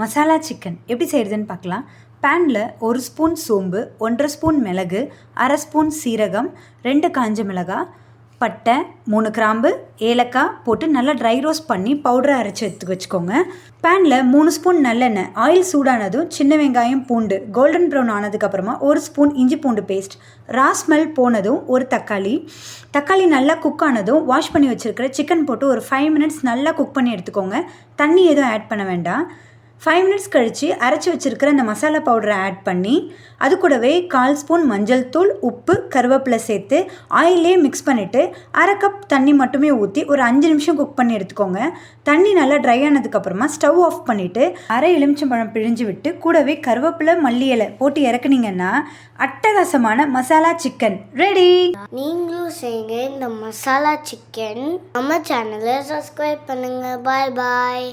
Masala chicken எப்படி செய்கிறதுன்னு பார்க்கலாம். பேனில் ஒரு ஸ்பூன் சோம்பு ஒன்றரை ஸ்பூன் மிளகு அரை ஸ்பூன் சீரகம் ரெண்டு காஞ்ச மிளகாய் பட்டை மூணு கிராம்பு ஏலக்காய் போட்டு நல்லா ட்ரை ரோஸ்ட் பண்ணி பவுடரை அரைச்சி எடுத்து வச்சுக்கோங்க. பேனில் மூணு ஸ்பூன் நல்லெண்ணெய் ஆயில் சூடானதும் சின்ன வெங்காயம் பூண்டு கோல்டன் ப்ரௌன் ஆனதுக்கப்புறமா ஒரு ஸ்பூன் இஞ்சி பூண்டு பேஸ்ட் ரா ஸ்மெல் போனதும் ஒரு தக்காளி தக்காளி நல்லா குக் ஆனதும் வாஷ் பண்ணி வச்சுருக்கிற சிக்கன் போட்டு ஒரு ஃபைவ் மினிட்ஸ் நல்லா குக் பண்ணி எடுத்துக்கோங்க. தண்ணி எதுவும் ஆட் பண்ண வேண்டாம். ஃபைவ் மினிட்ஸ் கழித்து அரைச்சி வச்சுருக்கிற அந்த மசாலா பவுடரை ஆட் பண்ணி அது கூடவே கால் ஸ்பூன் மஞ்சள் தூள் உப்பு கருவேப்பிலை சேர்த்து ஆயிலே மிக்ஸ் பண்ணிவிட்டு அரை கப் தண்ணி மட்டுமே ஊற்றி ஒரு அஞ்சு நிமிஷம் குக் பண்ணி எடுத்துக்கோங்க. தண்ணி நல்லா ட்ரை ஆனதுக்கப்புறமா ஸ்டவ் ஆஃப் பண்ணிவிட்டு அரை எலுமிச்சம்பழம் பிழிஞ்சு விட்டு கூடவே கருவேப்பிலை மல்லி இலை போட்டு இறக்குனீங்கன்னா அட்டகாசமான மசாலா சிக்கன் ரெடி நீங்களும் செய்யுங்க இந்த மசாலா சிக்கன் நம்ம சேனலை சப்ஸ்கிரைப் பண்ணுங்கள் பாய் பாய்